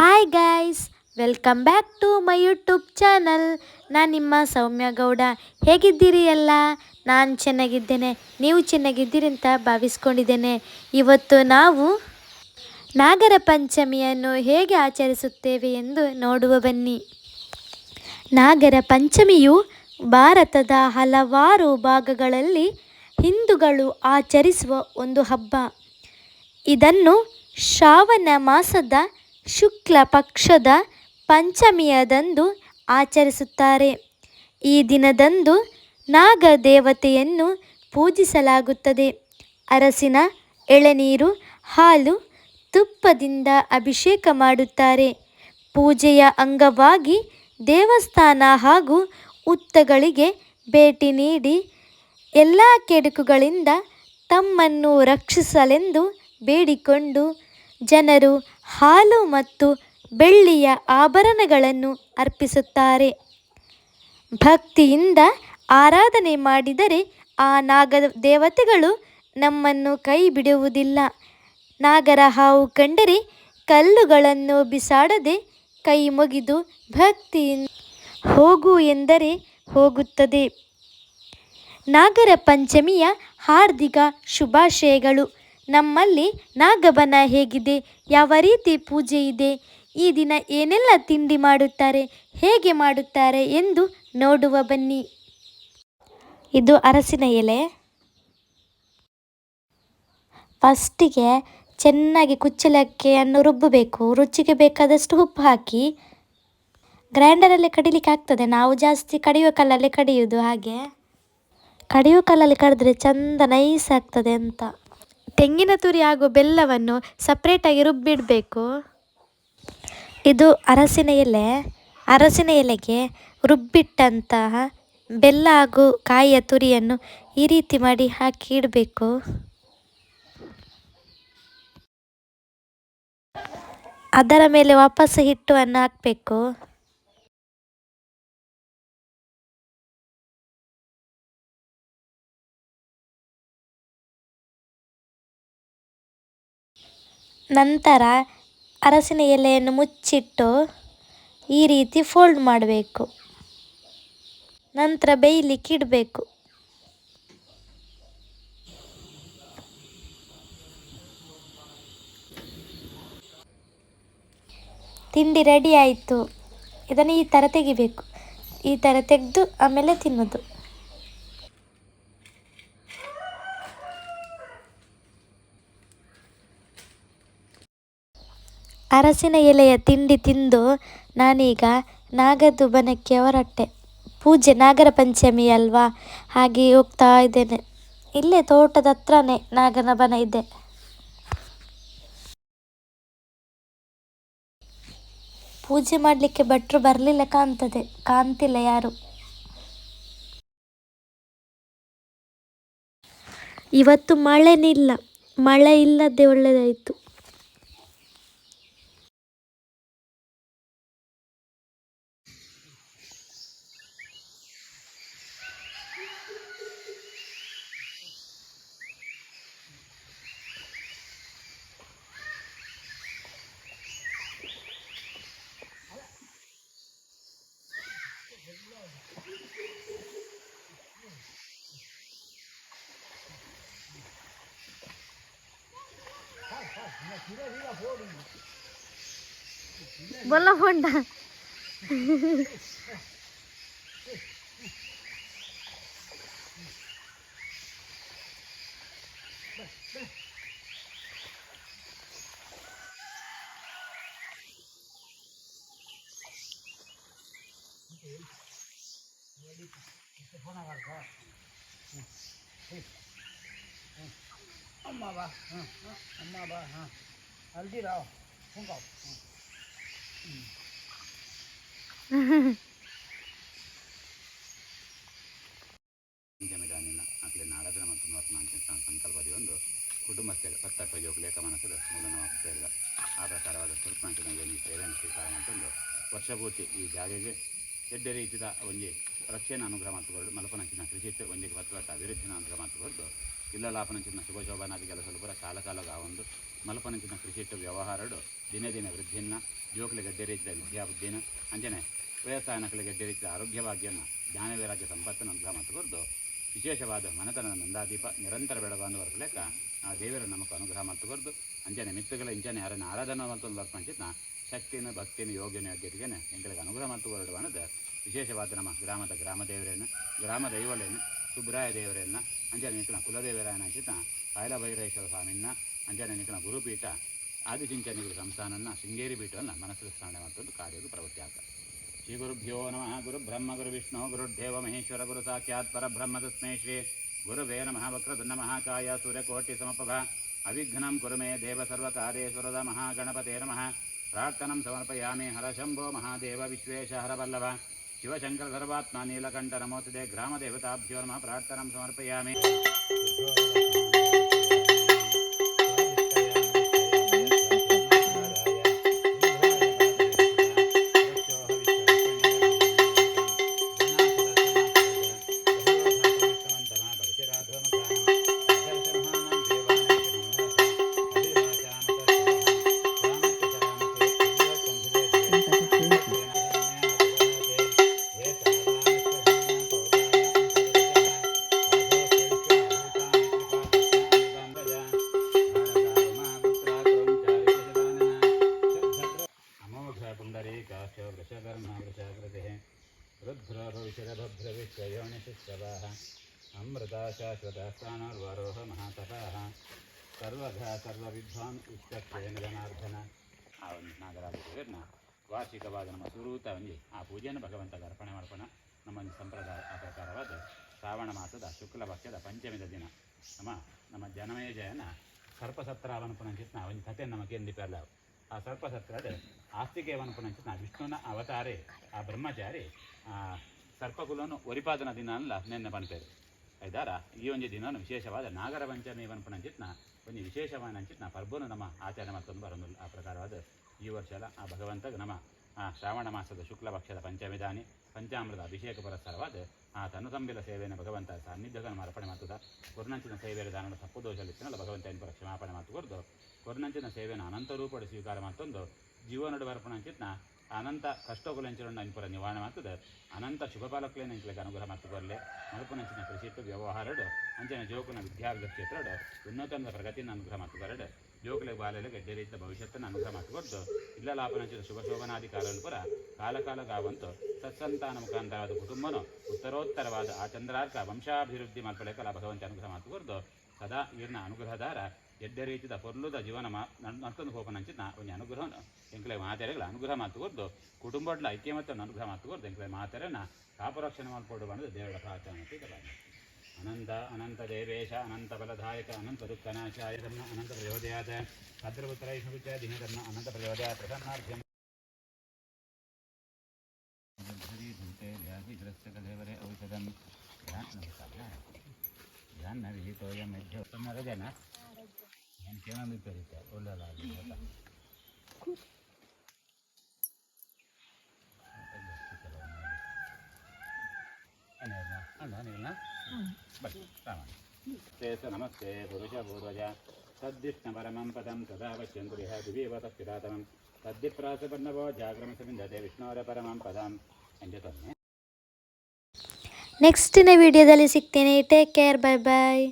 Hi guys welcome back to my YouTube channel ನಾನು ನಿಮ್ಮ ಸೌಮ್ಯ ಗೌಡ. ಹೇಗಿದ್ದೀರಿ ಎಲ್ಲ? ನಾನು ಚೆನ್ನಾಗಿದ್ದೇನೆ. ನೀವು ಚೆನ್ನಾಗಿದ್ದೀರಿ ಅಂತ ಭಾವಿಸ್ಕೊಂಡಿದ್ದೇನೆ. ಇವತ್ತು ನಾವು ನಾಗರ ಪಂಚಮಿಯನ್ನು ಹೇಗೆ ಆಚರಿಸುತ್ತೇವೆ ಎಂದು ನೋಡುವ ಬನ್ನಿ. ನಾಗರ ಪಂಚಮಿಯು ಭಾರತದ ಹಲವಾರು ಭಾಗಗಳಲ್ಲಿ ಹಿಂದೂಗಳು ಆಚರಿಸುವ ಒಂದು ಹಬ್ಬ. ಇದನ್ನು ಶ್ರಾವಣ ಮಾಸದ ಶುಕ್ಲ ಪಕ್ಷದ ಪಂಚಮಿಯದಂದು ಆಚರಿಸುತ್ತಾರೆ. ಈ ದಿನದಂದು ನಾಗ ದೇವತೆಯನ್ನು ಪೂಜಿಸಲಾಗುತ್ತದೆ. ಅರಸಿನ ಎಳನೀರು, ಹಾಲು, ತುಪ್ಪದಿಂದ ಅಭಿಷೇಕ ಮಾಡುತ್ತಾರೆ. ಪೂಜೆಯ ಅಂಗವಾಗಿ ದೇವಸ್ಥಾನ ಹಾಗೂ ಉತ್ತಗಳಿಗೆ ಭೇಟಿ ನೀಡಿ ಎಲ್ಲ ಕೆಡುಕುಗಳಿಂದ ತಮ್ಮನ್ನು ರಕ್ಷಿಸಲೆಂದು ಬೇಡಿಕೊಂಡು ಜನರು ಹಾಲು ಮತ್ತು ಬೆಳ್ಳಿಯ ಆಭರಣಗಳನ್ನು ಅರ್ಪಿಸುತ್ತಾರೆ. ಭಕ್ತಿಯಿಂದ ಆರಾಧನೆ ಮಾಡಿದರೆ ಆ ನಾಗ ದೇವತೆಗಳು ನಮ್ಮನ್ನು ಕೈ ಬಿಡುವುದಿಲ್ಲ ನಾಗರ ಹಾವು ಕಂಡರೆ ಕಲ್ಲುಗಳನ್ನು ಬಿಸಾಡದೆ ಕೈ ಮುಗಿದು ಭಕ್ತಿಯಿಂದ ಹೋಗು ಎಂದರೆ ಹೋಗುತ್ತದೆ. ನಾಗರ ಪಂಚಮಿಯ ಹಾರ್ದಿಕ ಶುಭಾಶಯಗಳು. ನಮ್ಮಲ್ಲಿ ನಾಗಬನ ಹೇಗಿದೆ? ಯಾವ ರೀತಿ ಪೂಜೆ ಇದೆ? ಈ ದಿನ ಏನೆಲ್ಲ ತಿಂಡಿ ಮಾಡುತ್ತಾರೆ? ಹೇಗೆ ಮಾಡುತ್ತಾರೆ ಎಂದು ನೋಡುವ ಬನ್ನಿ. ಇದು ಅರಸಿನ ಎಲೆ. ಫಸ್ಟಿಗೆ ಚೆನ್ನಾಗಿ ಕುಚ್ಚಲಕ್ಕಿಯನ್ನು ರುಬ್ಬಬೇಕು. ರುಚಿಗೆ ಬೇಕಾದಷ್ಟು ಉಪ್ಪು ಹಾಕಿ. ಗ್ರೈಂಡರಲ್ಲಿ ಕಡಿಲಿಕ್ಕೆ ಆಗ್ತದೆ. ನಾವು ಜಾಸ್ತಿ ಕಡಿಯುವ ಕಲ್ಲಲ್ಲೇ ಕಡಿಯುವುದು ಹಾಗೆ. ಕಡಿಯುವ ಕಲ್ಲಲ್ಲಿ ಕಡಿದ್ರೆ ಚಂದ ನೈಸ್ ಆಗ್ತದೆ ಅಂತ. ತೆಂಗಿನ ತುರಿ ಹಾಗೂ ಬೆಲ್ಲವನ್ನು ಸಪ್ರೇಟಾಗಿ ರುಬ್ಬಿಡಬೇಕು. ಇದು ಅರಸಿನ ಎಲೆ. ಅರಸಿನ ಎಲೆಗೆ ರುಬ್ಬಿಟ್ಟಂತಹ ಬೆಲ್ಲ ಹಾಗೂ ಕಾಯಿಯ ತುರಿಯನ್ನು ಈ ರೀತಿ ಮಾಡಿ ಹಾಕಿ ಇಡಬೇಕು. ಅದರ ಮೇಲೆ ವಾಪಸ್ ಹಿಟ್ಟನ್ನು ಹಾಕಬೇಕು. ನಂತರ ಅರಸಿನ ಎಲೆಯನ್ನು ಮುಚ್ಚಿಟ್ಟು ಈ ರೀತಿ ಫೋಲ್ಡ್ ಮಾಡಬೇಕು. ನಂತರ ಬೇಯಲಿಕ್ಕೆ ಇಡಬೇಕು. ತಿಂಡಿ ರೆಡಿ ಆಯಿತು. ಇದನ್ನು ಈ ಥರ ತೆಗಿಬೇಕು. ಈ ಥರ ತೆಗೆದು ಆಮೇಲೆ ತಿನ್ನೋದು. ಅರಸಿನ ಎಲೆಯ ತಿಂಡಿ ತಿಂದು ನಾನೀಗ ನಾಗದ್ದು ಬನಕ್ಕೆ ಹೊರಟೆ. ಪೂಜೆ ನಾಗರ ಪಂಚಮಿ ಅಲ್ವಾ? ಹಾಗೆ ಹೋಗ್ತಾ ಇದ್ದೇನೆ. ಇಲ್ಲೇ ತೋಟದ ಹತ್ರನೇ ನಾಗನ ಬನ ಇದೆ. ಪೂಜೆ ಮಾಡಲಿಕ್ಕೆ ಭಟ್ರು ಬರಲಿಲ್ಲ ಕಾಣ್ತದೆ. ಕಾಣ್ತಿಲ್ಲ ಯಾರು? ಇವತ್ತು ಮಳೆನಿಲ್ಲ ಮಳೆ ಇಲ್ಲದೆ বলল ফোনটা। ফোন আবার ಅಮ್ಮ ಬಾ. ಹಾಂ ಅಮ್ಮ ಬಾ. ಹಾಂ. ಹಲ್ದಿರಾವ್ ಹುಂಗಾವ್ ನಾಡದನ ಮತ್ತು ನೂತನ ಸಂಕಲ್ಪದಿ ಒಂದು ಮನಸ್ಸದ ಮೂಲನ ಸೇರಿದ ಆ ಪ್ರಕಾರವಾದ ಸ್ವೀಕಾರ ಮಾಡಿಕೊಂಡು ವರ್ಷಪೂರ್ತಿ ಈ ಜಾಗೆಗೆ ಎಡ್ಡೆ ರೀತಿಯ ಒಂಜಿ ರಕ್ಷೆನ ಅನುಗ್ರಹ ಮಾತುಗಳು ಮಲಪನಂಚಿನ ಕೃಷಿ ಒಂದಿಗೆ ಭತ್ತವಟ್ಟ ಅಭಿವೃದ್ಧಿನ ಅನುಗ್ರಹ ಮಾತುಗಳು ಶುಭ ಶೋಭನಾದಿ ಕೆಲಸಲು ಪೂರ ಕಾಲ ಕಾಲಗ ಒಂದು ಮಲಪನಂಚಿನ ಕೃಷಿಟ್ಟು ವ್ಯವಹಾರಡು ದಿನೇ ದಿನ ವೃದ್ಧಿಯನ್ನ ಯುವಕಲಿ ಗದ್ದೆರಿದ್ದ ವಿದ್ಯಾಬುದ್ಧಿನ, ಅಂಜನೆ ವಯಸ್ಸಾಯನಕಲಿ ಗದ್ದೆರಿದ್ದ ಆರೋಗ್ಯ ಭಾಗ್ಯನ ಜ್ಞಾನ ವೈರಾಗ್ಯ ಸಂಪತ್ತನ್ನು ಅನುಗ್ರಹ ಮಾತುಗಳು ವಿಶೇಷವಾದ ಮನತನ ನಂದಾದೀಪ, ನಿರಂತರ ಬೆಳಗಾನು ಲೆಕ್ಕ ಆ ದೇವರ ನಮಗೆ ಅನುಗ್ರಹ ಮಾತುಕೊಂಡು ಅಂಜನೆ ಮಿತ್ತುಗಳ ಇಂಜನೆ ಯಾರನ್ನ ಆರಾಧನಾ ಮತ್ತೊಂದು ಬರ್ಪಂಚಿತ್ನ ಶಕ್ತಿನ ಭಕ್ತಿನ ಯೋಗ್ಯನ ಯೋಗ್ಯತೆಗೆ ಎಂಗಳಿಗೆ ಅನುಗ್ರಹ ಮತ್ತು ಹೊರಡು ಅನ್ನೋದು ವಿಶೇಷವಾದ ನಮ್ಮ ಗ್ರಾಮದ ಗ್ರಾಮ ದೇವರೇನು ಗ್ರಾಮ ದೈವಲೇನು ಸುಬ್ರಾಯ ದೇವರನ್ನ ಅಂಜನೆ ನಿಂಕನ ಕುಲದೇವರಾಯನ ಅಂಚಿತ ಕಾಯಲ ಭೈರೇಶ್ವರ ಸ್ವಾಮಿನ ಅಂಜನೆ ನಿಂಕನ ಗುರುಪೀಠ ಆದಿಚಿಂಚನಿಗಳ ಸಂಸ್ಥಾನನ್ನ ಶೃಂಗೇರಿ ಪೀಠವನ್ನು ಮನಸ್ಸು ಸ್ಮರಣೆ ಮಾಡ್ಕೊಂಡು ಕಾರ್ಯದು ಪ್ರವೃತ್ತಿ ಆಗ್ತದೆ ಶ್ರೀ ಗುರುಭ್ಯೋ ನಮಃ ಗುರು ಬ್ರಹ್ಮ ಗುರು ವಿಷ್ಣು ಗುರುದೇವ ಮಹೇಶ್ವರ ಗುರು ಸಾಕ್ಷಾತ್ ಪರಬ್ರಹ್ಮ ತಸ್ಮೈ ಶ್ರೀ ಗುರುವೇ ನಮಃ ವಕ್ರದುಂಡ ಮಹಾಕಾಯ ಸೂರ್ಯಕೋಟಿ ಸಮಪ್ರಭ ಅವಿಘ್ನಂ ಕುರು ಮೇ ದೇವ ಸರ್ವಕಾರ್ಯೇಶ್ವರದ ಮಹಾಗಣಪತೆ ನಮಃ ಪ್ರಾರ್ಥನಂ ಸಮರ್ಪಯಾಮಿ ಹರಶಂಭೋ ಮಹಾದೇವ ವಿಶ್ವೇಶ ಹರವಲ್ಲಭ ಶಿವಶಂಕರ ಸರ್ವಾತ್ಮ ನೀಲಕಂಠ ನಮೋಸ್ತುತೆ ಗ್ರಾಮ ದೇವತಾಭ್ಯೋ ನಮಃ ಪ್ರಾರ್ಥನಂ ಸಮರ್ಪಯಾಮಿ ಶಾಶ್ವತ ಸ್ಥಾನರ್ವರೋಹ ಸರ್ವಧ ಸರ್ವ ಸರ್ವವಿದ್ವಾನ್ ಜನಾರ್ದನ ಆ ಒಂದು ನಾಗರಾಜನ ವಾರ್ಷಿಕವಾದ ನಮ್ಮ ಸುರೂತ ಒಂಜಿ ಆ ಪೂಜೆಯನ್ನು ಭಗವಂತಗೆ ಅರ್ಪಣೆ ಮಾಡ್ಕೋಣ. ನಮ್ಮ ಒಂದು ಸಂಪ್ರದಾಯ ಆ ಪ್ರಕಾರವಾದ ಶ್ರಾವಣ ಮಾಸದ ಶುಕ್ಲ ಪಕ್ಷದ ಪಂಚಮದ ದಿನ. ನಮ್ಮ ನಮ್ಮ ಜನಮಯ ಜಯನ ಪುನಂಚಿತ್ ನಾ ಒಂದು ಕಥೆ ನಮಗೆ ಎಂದಿಪಲ್ಲ ಆ ಸರ್ಪಸತ್ರದ ಆಸ್ತಿಕೇವನ ಪುನಂಚಿತ್ ನಾ ವಿಷ್ಣುನ ಅವತಾರೆ, ಆ ಬ್ರಹ್ಮಚಾರಿ, ಆ ಸರ್ಪಕುಲನು ಒರಿಪಾದನ ದಿನ ಅಲ್ಲ, ನೆನ್ನೆ ಪನ್ಪೇರು ಐದಾರ ಈ ಒಂದು ದಿನ ವಿಶೇಷವಾದ ನಾಗರ ಪಂಚಮಿ ಪುನಂಚಿತ್ನ ಒಂದು ವಿಶೇಷವಾದ ಅಂಚಿತ್ನ ಪರ್ಬನು ನಮ್ಮ ಆಚರಣೆ ಮಾಡ್ಕೊಂಡು ಬರೋದು ಆ ಪ್ರಕಾರವಾದ ಈ ವರ್ಷ ಆ ಭಗವಂತಗೆ ನಮ್ಮ ಆ ಶ್ರಾವಣ ಮಾಸದ ಶುಕ್ಲ ಪಕ್ಷದ ಪಂಚಮಿದಾನಿ, ಪಂಚಾಮೃತ ಅಭಿಷೇಕ ಪುರಸ್ಕಾರವಾದ ಆ ತನುತಂಬಿಲ ಸೇವೆಯನ್ನು ಭಗವಂತ ಸಾನ್ನಿಧ್ಯಗಳನ್ನು ಅರ್ಪಣೆ ಮಾಡ್ತದ. ಕೊರ್ನಂಚಿನ ಸೇವೆಯ ದಾನದ ತಪ್ಪು ದೋಷಲಿತ್ತನಲ್ಲ ಭಗವಂತ ಏನು ಕ್ಷಮಾಪಣೆ ಮಾತುಕೊಡ್ದು ಕೊರ್ನಂಚಿನ ಸೇವೆಯನ್ನು ಅನಂತ ರೂಪಡಿ ಸ್ವೀಕಾರ ಮಾಡ್ತಂದು ಜೀವನಡು ಅರ್ಪಣೆ ಅಂಚಿತ್ನ ಅನಂತ ಕಷ್ಟಕುಲಂಚಿನ ಅನ್ಪುರ ನಿವಾರಣೆ ಮಾಡ್ತದೆ. ಅನಂತ ಶುಭ ಅನುಗ್ರಹ ಇಂಕ್ಲೆಗೆ ಅನುಗ್ರಹ ಮಾಡ್ತುಕೊರ್ಲೆ ಮಲ್ಪುನಂಚಿನ ಕೃಷಿಟ್ಟು ವ್ಯವಹಾರಡು ಅಂಚನೆ ಜೋಕುನ ವಿದ್ಯಾರ್ಥಿ ಕ್ಷೇತ್ರಡು, ಉನ್ನತನ ಪ್ರಗತಿನ ಅನುಗ್ರಹ ಮಾಡ್ತುಕೊರಡು ಜೋಕುಲೆ ಬಾಲೆಲೆ ಗೆಡ್ಡೆ ರೀತಿಯ ಭವಿಷ್ಯತ್ತನ್ನು ಅನುಗ್ರಹ ಮಾಡ್ಕೊಡ್ದು ಇಲ್ಲ ಲಾಭನಂಚಿನ ಶುಭ ಶೋಭನಾಧಿಕಾರನು ಪುರ ಕಾಲಕಾಲ ಗಾವಂತು, ಸತ್ಸಂತಾನ ಮುಖಾಂತರವಾದ ಕುಟುಂಬನು ಉತ್ತರೋತ್ತರವಾದ ಆ ಚಂದ್ರಾರ್ಕ ವಂಶಾಭಿವೃದ್ಧಿ ಮಾಡ್ಕೊಳ್ಳೇಕಲ್ಲ ಭಗವಂತ ಅನುಗ್ರಹ ಮಾಡ್ಕೊಡ್ದು ಸದಾ ಈರ್ನ ಅನುಗ್ರಹದಾರ ಎಡ್ಡೆ ರೀತಿಯ ಪೊರ್ಲುದ ಜೀವನ ಮಾ ನಡ್ಕೊಂಡು ಹೋಪನಂಚಿನ ಒಂದು ಅನುಗ್ರಹ ಎಂಕ್ಲೆ ಮಾತೆರೆಗಳ ಅನುಗ್ರಹ ಮಾತುಕೊಡ್ದು ಕುಟುಂಬಡ್ಲ ಮತ್ತು ಅನುಗ್ರಹ ಮಾತುಕೊಡ್ದು ಎಂಕ್ಲೆ ಮಾತೆರನ್ನ ಕಾಪರಕ್ಷಣೆ ಮಾಡಿಕೊಡು ಬಂದು ದೇವರ ಪ್ರಾರ್ಥನೆ ಅಂತ ಅನಂತ ಅನಂತ ದೇವೇಶ ಅನಂತ ಬಲದಾಯಕ ಅನಂತ ದುಃಖನಾಶಾಯ ಧರ್ಮ ಅನಂತ ಪ್ರಯೋದಯಾದ ಭದ್ರಪುತ್ರ ದಿನಧರ್ಮ ಅನಂತ ಪ್ರಯೋಜಯ ಪ್ರಸನ್ನಾರ್ಥ ದೇವರೇ ಔಷಧಂ ಧ್ಯಾನ ವಿಹಿತೋಯಂ ಮಧ್ಯ ಉತ್ತಮ ರಜೆನಾ. ನಾನು ಕೇಳೋದು ಕರೀತೆ ಒಳ್ಳೆಲ್ಲ ನಮಸ್ತೆ ಪುರುಷ ಪೂರ್ವಜ ತದ್ದಿಷ್ಣ ಪರಮಂ ಪದಂ ತದಾ ಪಶ್ಯಂತು ರಿಹ ದಿವೀವ ತತ್ಪಿದಾತಮಂ ತದ್ದಿಪ್ರಾಸಪನ್ನವೋ ಜಾಗ್ರಮಸವಿಂದತೆ ವಿಷ್ಣುವರ ಪರಮಂ ಪದಂ ಎಂಜ ತೊನ್ನೆ ನೆಕ್ಸ್ಟಿನ ವಿಡಿಯೋದಲ್ಲಿ ಸಿಗ್ತೇನೆ ಟೇಕ್ ಕೇರ್ ಬೈ ಬಾಯ್